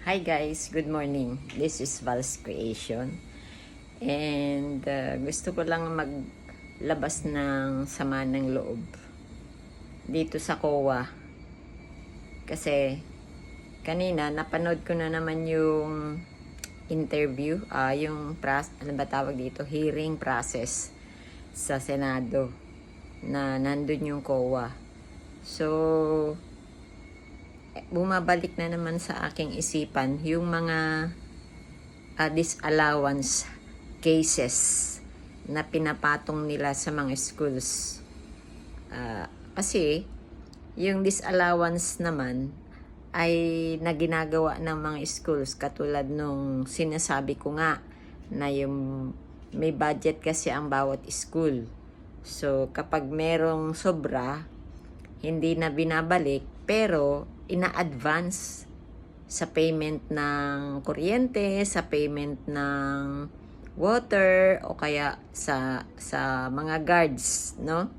Hi guys, good morning. This is Val's Creation. And uh, gusto ko lang maglabas ng sama ng loob dito sa COA. Kasi kanina napanood ko na naman yung interview, ah yung pras, ano ba tawag dito, hearing process sa Senado na nandun yung COA. So, bumabalik na naman sa aking isipan yung mga uh, disallowance cases na pinapatong nila sa mga schools. Ah, kasi yung disallowance naman ay na ginagawa ng mga schools katulad nung sinasabi ko nga na yung may budget kasi ang bawat school. So kapag merong sobra, hindi na binabalik pero ina-advance sa payment ng kuryente, sa payment ng water o kaya sa sa mga guards, no?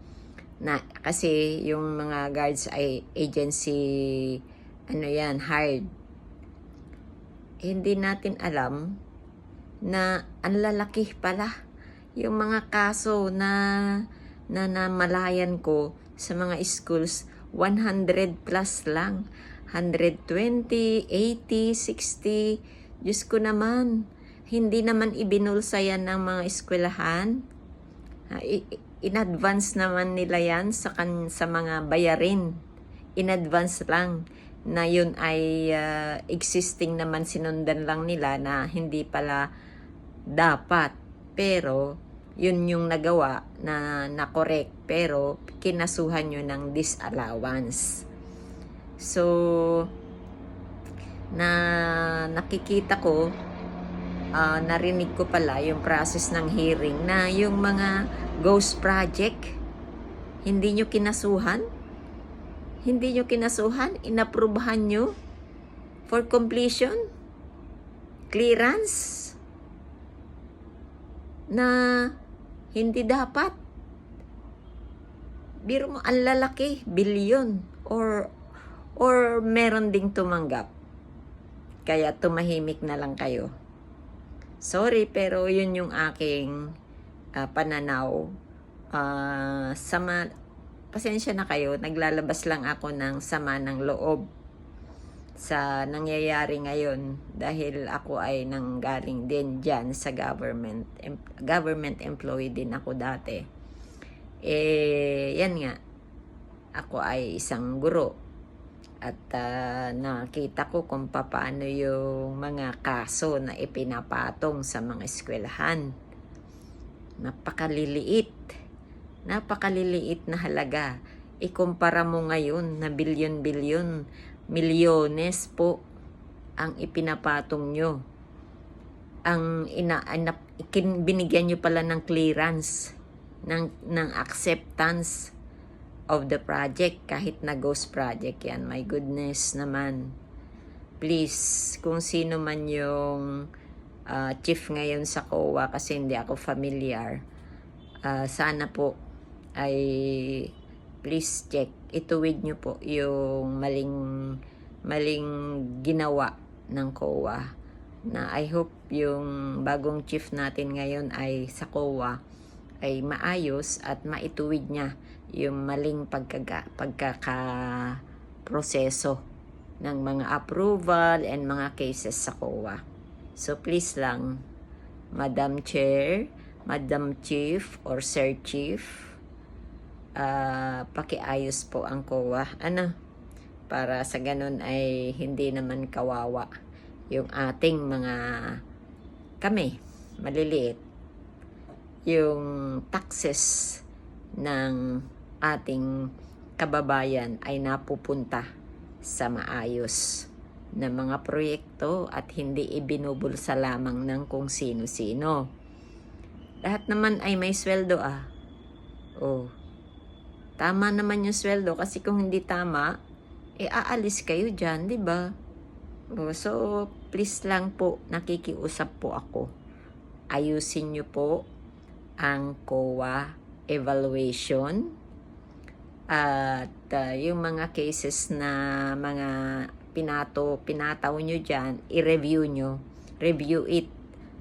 Na kasi yung mga guards ay agency ano yan, hired. Hindi natin alam na ang lalaki pala yung mga kaso na na namalayan ko sa mga schools 100 plus lang. 120, 80, 60. Diyos ko naman, hindi naman ibinulsa yan ng mga eskwelahan. In advance naman nila yan sa, kan, sa mga bayarin. In advance lang na yun ay ah, existing naman sinundan lang nila na hindi pala dapat. Pero yun yung nagawa na na-correct pero kinasuhan nyo ng disallowance. So, na nakikita ko, ah, narinig ko pala yung process ng hearing na yung mga ghost project, hindi nyo kinasuhan? Hindi nyo kinasuhan? Inaprubahan nyo for completion? Clearance? Na hindi dapat. Biro mo, ang lalaki, bilyon, or, or meron ding tumanggap. Kaya tumahimik na lang kayo. Sorry, pero yun yung aking ah, pananaw. Ah, sama, pasensya na kayo, naglalabas lang ako ng sama ng loob sa nangyayari ngayon dahil ako ay nanggaling din dyan sa government em- government employee din ako dati. Eh yan nga. Ako ay isang guro. At ah, nakita ko kung paano yung mga kaso na ipinapatong sa mga eskwelahan. Napakaliliit. Napakaliliit na halaga. Ikumpara mo ngayon na bilyon-bilyon milyones po ang ipinapatong nyo. Ang ina, anap, ikin, binigyan nyo pala ng clearance, ng, ng acceptance of the project, kahit na ghost project yan. My goodness naman. Please, kung sino man yung ah, chief ngayon sa COA, kasi hindi ako familiar, ah, sana po ay please check ituwid nyo po yung maling maling ginawa ng COA na I hope yung bagong chief natin ngayon ay sa COA ay maayos at maituwid niya yung maling pagkaga, pagkaka proseso ng mga approval and mga cases sa COA. So please lang, Madam Chair, Madam Chief or Sir Chief, ah pakiayos po ang COA. Ano? Para sa ganun ay hindi naman kawawa yung ating mga kami, maliliit. Yung taxes ng ating kababayan ay napupunta sa maayos na mga proyekto at hindi ibinubulsa lamang ng kung sino-sino. Lahat naman ay may sweldo ah. Oh, tama naman yung sweldo kasi kung hindi tama, eh aalis kayo dyan, di ba? Oh, so, please lang po, nakikiusap po ako. Ayusin nyo po ang COA evaluation at uh, yung mga cases na mga pinato, pinataw nyo dyan, i-review nyo, review it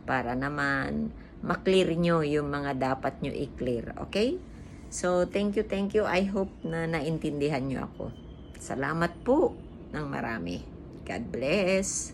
para naman maklear nyo yung mga dapat nyo i-clear. Okay? So, thank you, thank you. I hope na naintindihan nyo ako. Salamat po ng marami. God bless.